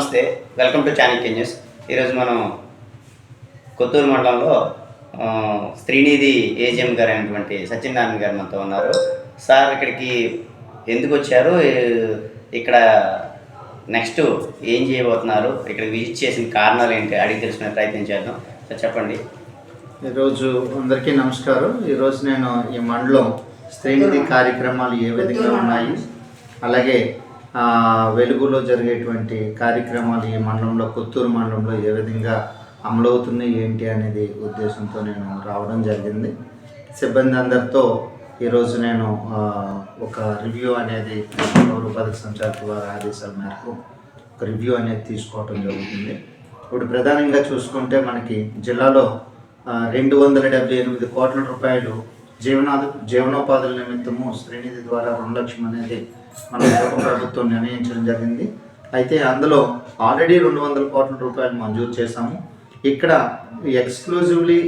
నమస్తే welcome to Chanakya news. ఈరోజు మనం కొత్తూరు మండలంలో శ్రీనిధి ఏజిఎం గారు అయినటువంటి సత్యనారాయణ గారు మనతో ఉన్నారు. సార్ ఇక్కడికి ఎందుకు వచ్చారు? ఇక్కడ నెక్స్ట్ ఏం చేయబోతున్నారు? ఇక్కడ విజిట్ చేసిన కారణాలు ఏంటి? అడిగి తెలుసుకునే ప్రయత్నం చేద్దాం. సార్ చెప్పండి. ఈరోజు అందరికీ నమస్కారం. ఈరోజు నేను ఈ మండలం స్త్రీనిధి కార్యక్రమాలు ఏ విధంగా ఉన్నాయి? అలాగే వెలుగులో జరిగేటువంటి కార్యక్రమాలు ఈ మండలంలో కొత్తూరు మండలంలో ఏ విధంగా అమలవుతున్నాయి ఏంటి అనేది ఉద్దేశంతో నేను రావడం జరిగింది. సిబ్బంది అందరితో ఈరోజు నేను ఒక రివ్యూ అనేది పౌర పథక వారి ఆదేశాల మేరకు ఒక రివ్యూ అనేది తీసుకోవడం జరుగుతుంది. ఇప్పుడు ప్రధానంగా చూసుకుంటే మనకి జిల్లాలో రెండు వందల డెబ్బై ఎనిమిది కోట్ల రూపాయలు జీవనాధ జీవనోపాధుల నిమిత్తము శ్రీనిధి ద్వారా రెండు లక్షలు అనేది మన ప్రభుత్వం నిర్ణయించడం జరిగింది. అయితే అందులో ఆల్రెడీ రెండు వందల కోట్ల రూపాయలు మంజూరు చేశాము. ఇక్కడ ఎక్స్క్లూజివ్లీ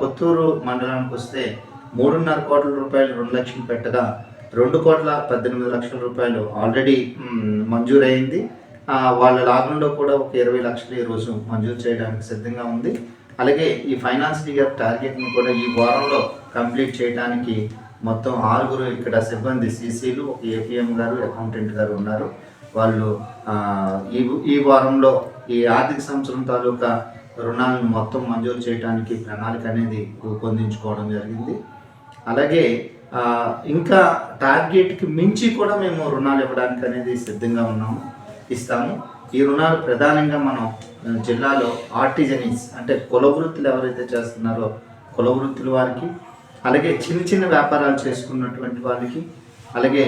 కొత్తూరు మండలానికి వస్తే మూడున్నర కోట్ల రూపాయలు రెండు లక్షలు పెట్టగా రెండు కోట్ల పద్దెనిమిది లక్షల రూపాయలు ఆల్రెడీ మంజూరు అయింది వాళ్ళ లాభంలో కూడా ఒక ఇరవై లక్షలు ఈ రోజు మంజూరు చేయడానికి సిద్ధంగా ఉంది. అలాగే ఈ ఫైనాన్స్ ఇయర్ టార్గెట్ని కూడా ఈ వారంలో కంప్లీట్ చేయడానికి మొత్తం ఆరుగురు ఇక్కడ సిబ్బంది సీసీలు ఒక ఏపీఎం గారు అకౌంటెంట్ గారు ఉన్నారు. వాళ్ళు ఈ ఈ వారంలో ఈ ఆర్థిక సంవత్సరం తాలూకా రుణాలను మొత్తం మంజూరు చేయడానికి ప్రణాళిక అనేది రూపొందించుకోవడం జరిగింది. అలాగే ఇంకా టార్గెట్కి మించి కూడా మేము రుణాలు ఇవ్వడానికి అనేది సిద్ధంగా ఉన్నాము ఇస్తాము. ఈ రుణాలు ప్రధానంగా మనం జిల్లాలో ఆర్టిజనీస్ అంటే కుల వృత్తులు ఎవరైతే చేస్తున్నారో కుల వృత్తుల వారికి అలాగే చిన్న చిన్న వ్యాపారాలు చేసుకున్నటువంటి వాళ్ళకి అలాగే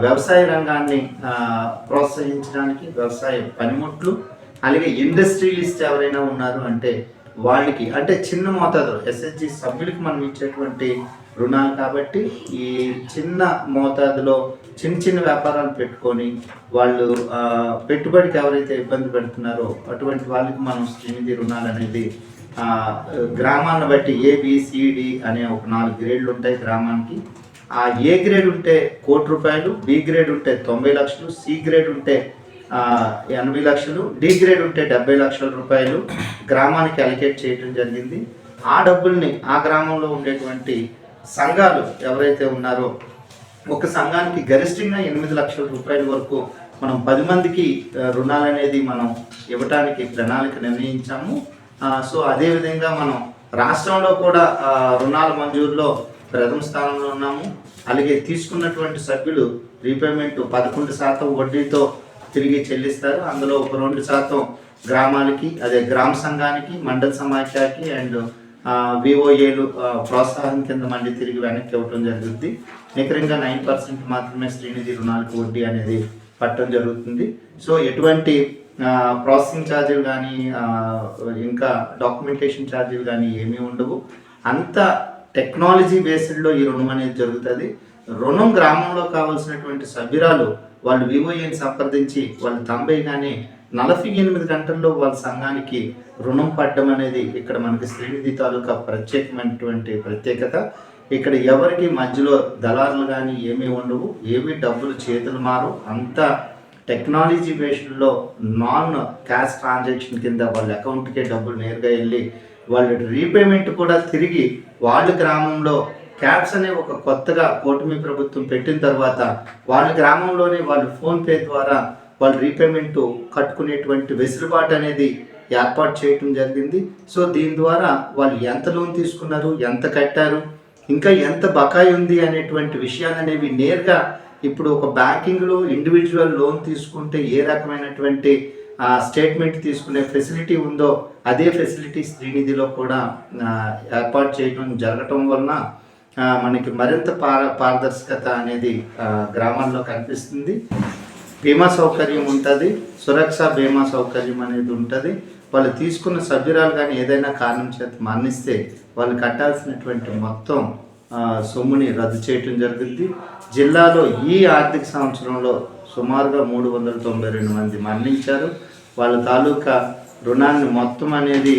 వ్యవసాయ రంగాన్ని ప్రోత్సహించడానికి వ్యవసాయ పనిముట్లు అలాగే ఇండస్ట్రియలిస్ట్ ఎవరైనా ఉన్నారు అంటే వాళ్ళకి అంటే చిన్న మోతాదు ఎస్ఎస్జి సభ్యులకి మనం ఇచ్చేటువంటి రుణాలు కాబట్టి ఈ చిన్న మోతాదులో చిన్న చిన్న వ్యాపారాలు పెట్టుకొని వాళ్ళు పెట్టుబడికి ఎవరైతే ఇబ్బంది పెడుతున్నారో అటువంటి వాళ్ళకి మనం శ్రీనిధి రుణాలు అనేది గ్రామాన్ని బట్టి ఏబిసిడి అనే ఒక నాలుగు గ్రేడ్లు ఉంటాయి గ్రామానికి. ఆ ఏ గ్రేడ్ ఉంటే కోటి రూపాయలు బి గ్రేడ్ ఉంటే తొంభై లక్షలు సి గ్రేడ్ ఉంటే ఎనభై లక్షలు డి గ్రేడ్ ఉంటే డెబ్బై లక్షల రూపాయలు గ్రామానికి అలికేట్ చేయడం జరిగింది. ఆ డబ్బుల్ని ఆ గ్రామంలో ఉండేటువంటి సంఘాలు ఎవరైతే ఉన్నారో ఒక సంఘానికి గరిష్టంగా ఎనిమిది లక్షల రూపాయల వరకు మనం పది మందికి రుణాలనేది రుణాలు అనేది మనం ఇవ్వటానికి ప్రణాళిక నిర్ణయించాము. సో అదేవిధంగా మనం రాష్ట్రంలో కూడా రుణాల మంజూరులో ప్రథమ స్థానంలో ఉన్నాము. అలాగే తీసుకున్నటువంటి సభ్యులు రీపేమెంట్ పదకొండు శాతం వడ్డీతో తిరిగి చెల్లిస్తారు. అందులో ఒక రెండు శాతం గ్రామాలకి అదే గ్రామ సంఘానికి మండల సమాఖ్యకి అండ్ విఓఏలు ప్రోత్సాహం కింద మళ్ళీ తిరిగి వెనక్కి ఇవ్వటం జరుగుతుంది నికరంగా నైన్ పర్సెంట్ మాత్రమే శ్రీనిధి రుణాలకు వడ్డీ అనేది పట్టడం జరుగుతుంది. సో ఎటువంటి ప్రాసెసింగ్ ఛార్జీలు కానీ ఇంకా డాక్యుమెంటేషన్ ఛార్జీలు కానీ ఏమీ ఉండవు. అంత టెక్నాలజీ బేస్డ్లో ఈ రుణం అనేది జరుగుతుంది. రుణం గ్రామంలో కావాల్సినటువంటి సభ్యురాలు వాళ్ళు వివోఏని సంప్రదించి వాళ్ళు కానీ నలభై ఎనిమిది గంటల్లో వాళ్ళ సంఘానికి రుణం పడ్డం అనేది ఇక్కడ మనకి శ్రీనిధి తాలూకా ప్రత్యేకమైనటువంటి ప్రత్యేకత. ఇక్కడ ఎవరికి మధ్యలో దళారులు కానీ ఏమీ ఉండవు. ఏమీ డబ్బులు చేతులు మారు అంతా టెక్నాలజీ బేస్డ్లో నాన్ క్యాష్ ట్రాన్సాక్షన్ కింద వాళ్ళ అకౌంట్కే డబ్బులు నేరుగా వెళ్ళి వాళ్ళ రీపేమెంట్ కూడా తిరిగి వాళ్ళ గ్రామంలో క్యాబ్స్ అనే ఒక కొత్తగా కూటమి ప్రభుత్వం పెట్టిన తర్వాత వాళ్ళ గ్రామంలోనే వాళ్ళు ఫోన్పే ద్వారా వాళ్ళు రీపేమెంట్ కట్టుకునేటువంటి వెసులుబాటు అనేది ఏర్పాటు చేయటం జరిగింది. సో దీని ద్వారా వాళ్ళు ఎంత లోన్ తీసుకున్నారు ఎంత కట్టారు ఇంకా ఎంత బకాయి ఉంది అనేటువంటి విషయాలు అనేవి నేరుగా ఇప్పుడు ఒక బ్యాంకింగ్లో ఇండివిజువల్ లోన్ తీసుకుంటే ఏ రకమైనటువంటి స్టేట్మెంట్ తీసుకునే ఫెసిలిటీ ఉందో అదే ఫెసిలిటీ శ్రీనిధిలో కూడా ఏర్పాటు చేయడం జరగటం వలన మనకి మరింత పార పారదర్శకత అనేది గ్రామంలో గ్రామాల్లో కనిపిస్తుంది. బీమా సౌకర్యం ఉంటుంది సురక్ష బీమా సౌకర్యం అనేది ఉంటుంది. వాళ్ళు తీసుకున్న సభ్యురాలు కానీ ఏదైనా కారణం చేత మరణిస్తే వాళ్ళు కట్టాల్సినటువంటి మొత్తం సొమ్ముని రద్దు చేయటం జరుగుద్ది జిల్లాలో ఈ ఆర్థిక సంవత్సరంలో సుమారుగా మూడు వందల తొంభై రెండు మంది మరణించారు. వాళ్ళ తాలూకా రుణాన్ని మొత్తం అనేది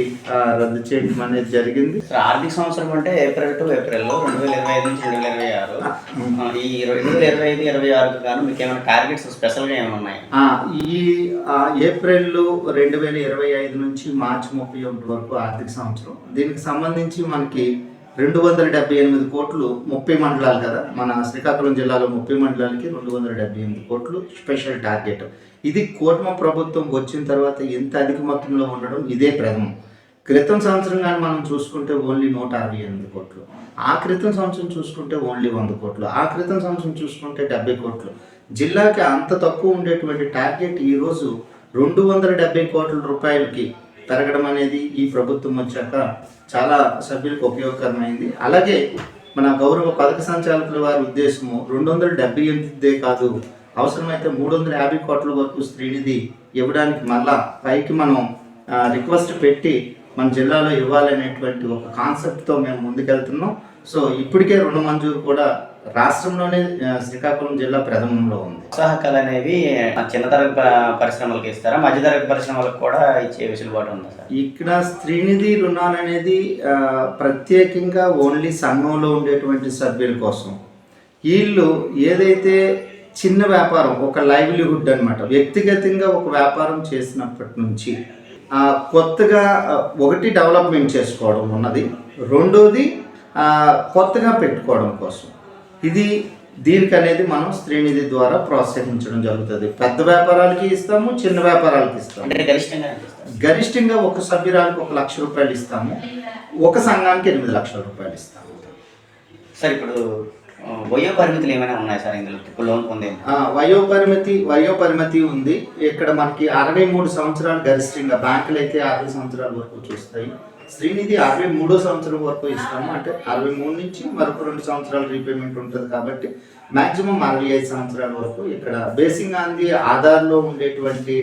రద్దు చేయడం అనేది జరిగింది. ఆర్థిక సంవత్సరం అంటే ఏప్రిల్ టు ఏప్రిల్ రెండు వేల ఇరవై ఐదు నుంచి రెండు వేల ఇరవై ఆరు. ఈ రెండు వేల ఇరవై ఐదు ఇరవై ఆరుకు గాను మీకు ఏమైనా టార్గెట్స్ స్పెషల్గా ఏమైనా ఉన్నాయి? ఈ ఏప్రిల్ రెండు వేల ఇరవై ఐదు నుంచి మార్చి ముప్పై ఒకటి వరకు ఆర్థిక సంవత్సరం. దీనికి సంబంధించి మనకి రెండు వందల డెబ్బై ఎనిమిది కోట్లు ముప్పై మండలాలు కదా. మన శ్రీకాకుళం జిల్లాలో ముప్పై మండలాలకి రెండు వందల డెబ్బై ఎనిమిది కోట్లు స్పెషల్ టార్గెట్. ఇది కూటమి ప్రభుత్వం వచ్చిన తర్వాత ఇంత అధిక మొత్తంలో ఉండడం ఇదే ప్రథమం. క్రితం సంవత్సరం కానీ మనం చూసుకుంటే ఓన్లీ నూట అరవై ఎనిమిది కోట్లు. ఆ క్రితం సంవత్సరం చూసుకుంటే ఓన్లీ వంద కోట్లు. ఆ క్రితం సంవత్సరం చూసుకుంటే డెబ్బై కోట్లు. జిల్లాకి అంత తక్కువ ఉండేటువంటి టార్గెట్ ఈరోజు రెండు వందల డెబ్బై కోట్ల రూపాయలకి పెరగడం అనేది ఈ ప్రభుత్వం వచ్చాక చాలా సభ్యులకు ఉపయోగకరమైంది. అలాగే మన గౌరవ పథక సంచాలకుల వారి ఉద్దేశము రెండు వందల డెబ్బై ఎనిమిదిదే కాదు అవసరమైతే మూడు వందల యాభై కోట్ల వరకు శ్రీనిధి ఇవ్వడానికి మళ్ళా పైకి మనం రిక్వెస్ట్ పెట్టి మన జిల్లాలో ఇవ్వాలనేటువంటి ఒక కాన్సెప్ట్తో మేము ముందుకెళ్తున్నాం. సో ఇప్పటికే రుణ మంజూరు కూడా రాష్ట్రంలోనే శ్రీకాకుళం జిల్లా ప్రథమంలో ఉంది. ప్రోత్సాహకాలు అనేవి చిన్న తరగతి ప- పరిశ్రమలకు ఇస్తారా? మధ్య తరగతి పరిశ్రమలకు కూడా ఇచ్చే వెసులుబాటు ఉందా సార్? ఇక్కడ స్త్రీనిధి రుణాలు అనేది ప్రత్యేకంగా ఓన్లీ సంఘంలో ఉండేటువంటి సభ్యుల కోసం. వీళ్ళు ఏదైతే చిన్న వ్యాపారం ఒక లైవ్లీహుడ్ అన్నమాట వ్యక్తిగతంగా ఒక వ్యాపారం చేసినప్పటి నుంచి కొత్తగా ఒకటి డెవలప్మెంట్ చేసుకోవడం ఉన్నది. రెండోది కొత్తగా పెట్టుకోవడం కోసం. ఇది దీనికి అనేది మనం స్త్రీనిధి ద్వారా ప్రోత్సహించడం జరుగుతుంది. పెద్ద వ్యాపారాలకి ఇస్తాము చిన్న వ్యాపారాలకి ఇస్తాము. గరిష్టంగా ఒక సభ్యురానికి ఒక లక్ష రూపాయలు ఇస్తాము. ఒక సంఘానికి ఎనిమిది లక్షల రూపాయలు ఇస్తాము. సార్ ఇప్పుడు వయో పరిమితులు ఏమైనా ఉన్నాయి సార్ ఇందులో? లోన్ పొందేది? ఆ, వయో పరిమితి వయో పరిమితి ఉంది. ఇక్కడ మనకి అరవై మూడు సంవత్సరాలు గరిష్టంగా బ్యాంకులు అయితే అరవై సంవత్సరాల వరకు చూస్తాయి. శ్రీనిధి అరవై మూడో సంవత్సరం వరకు ఇస్తాము. అంటే అరవై మూడు నుంచి మరొక రెండు సంవత్సరాలు రీపేమెంట్ ఉంటుంది కాబట్టి మాక్సిమం అరవై ఐదు సంవత్సరాల వరకు ఇక్కడ బేసింగ్ ఆన్ ది ఆధార్లో ఉండేటువంటి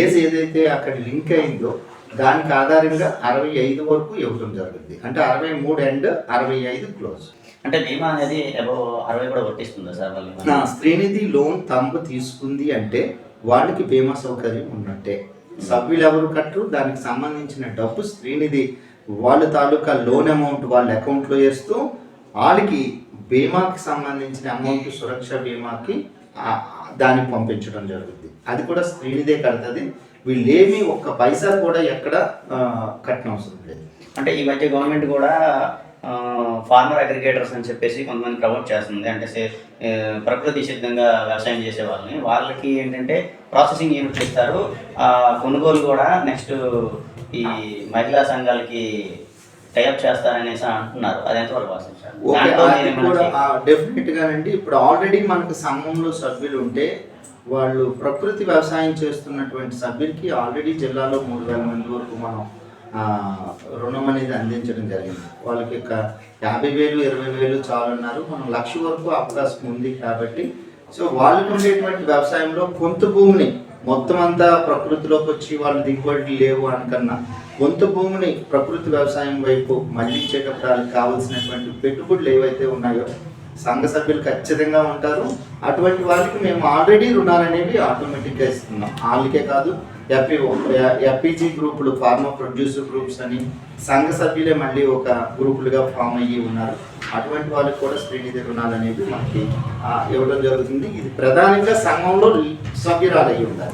ఏజ్ ఏదైతే అక్కడ లింక్ అయిందో దానికి ఆధారంగా అరవై ఐదు వరకు ఇవ్వడం జరుగుతుంది. అంటే అరవై మూడు అండ్ అరవై ఐదు క్లోజ్ అంటే బీమా అనేది అరవై కూడా వర్తిస్తుందా సార్ వాళ్ళు స్త్రీనిధి లోన్ తంబు తీసుకుంది అంటే వాళ్ళకి బీమా సౌకర్యం ఉన్నట్టే. సభ్యులు ఎవరు కట్టరు దానికి సంబంధించిన డబ్బు శ్రీనిధి వాళ్ళ తాలూకా లోన్ అమౌంట్ వాళ్ళ అకౌంట్లో వేస్తూ వాళ్ళకి బీమాకి సంబంధించిన అమౌంట్ సురక్ష బీమాకి దానికి పంపించడం జరుగుతుంది అది కూడా స్త్రీనిదే కడుతుంది. వీళ్ళేమి ఒక్క పైసా కూడా ఎక్కడ కట్టిన అవసరం లేదు. అంటే ఈ మధ్య గవర్నమెంట్ కూడా ఫార్మర్ అగ్రిగేటర్స్ అని చెప్పేసి కొంతమంది ప్రమోట్ చేస్తుంది. అంటే ప్రకృతి సిద్ధంగా వ్యవసాయం చేసే వాళ్ళని. వాళ్ళకి ఏంటంటే ప్రాసెసింగ్ యూనిట్లు ఇస్తారు. ఆ కొనుగోలు కూడా నెక్స్ట్ ఈ మహిళా సంఘాలకి టైఅప్ చేస్తారనేసి అంటున్నారు. అది ఎంతవరకు ఏమైనా డెఫినెట్ గానండి ఇప్పుడు ఆల్రెడీ మనకు సంఘంలో సభ్యులు ఉంటే వాళ్ళు ప్రకృతి వ్యవసాయం చేస్తున్నటువంటి సభ్యులకి ఆల్రెడీ జిల్లాలో మూడు వేల మంది వరకు మనం రుణం అనేది అందించడం జరిగింది. వాళ్ళకి ఒక యాభై వేలు ఇరవై వేలు చాలన్నారు. మనం లక్ష వరకు అవకాశం ఉంది కాబట్టి. సో వాళ్ళకు ఉండేటువంటి వ్యవసాయంలో కొంత భూమిని మొత్తం అంతా ప్రకృతిలోకి వచ్చి వాళ్ళ దిగుబడులు లేవు అనకన్నా కొంత భూమిని ప్రకృతి వ్యవసాయం వైపు మళ్ళించేటప్పుడు వాళ్ళకి కావాల్సినటువంటి పెట్టుబడులు ఏవైతే ఉన్నాయో సంఘ సభ్యులు ఖచ్చితంగా ఉంటారు. అటువంటి వాళ్ళకి మేము ఆల్రెడీ రుణాలు అనేవి ఆటోమేటిక్గా ఇస్తున్నాం. వాళ్ళకే కాదు ఎఫ్ఈఓ ఎఫ్ఈజీ గ్రూపులు ఫార్మా ప్రొడ్యూసర్ గ్రూప్స్ అని సంఘ సభ్యులే మళ్ళీ ఒక గ్రూపులుగా ఫామ్ అయ్యి ఉన్నారు. అటువంటి వాళ్ళకి కూడా శ్రీనిధి రుణాలు అనేవి మనకి ఇవ్వడం జరుగుతుంది. ఇది ప్రధానంగా సంఘంలో సభ్యురాలు అయ్యి ఉండాలి.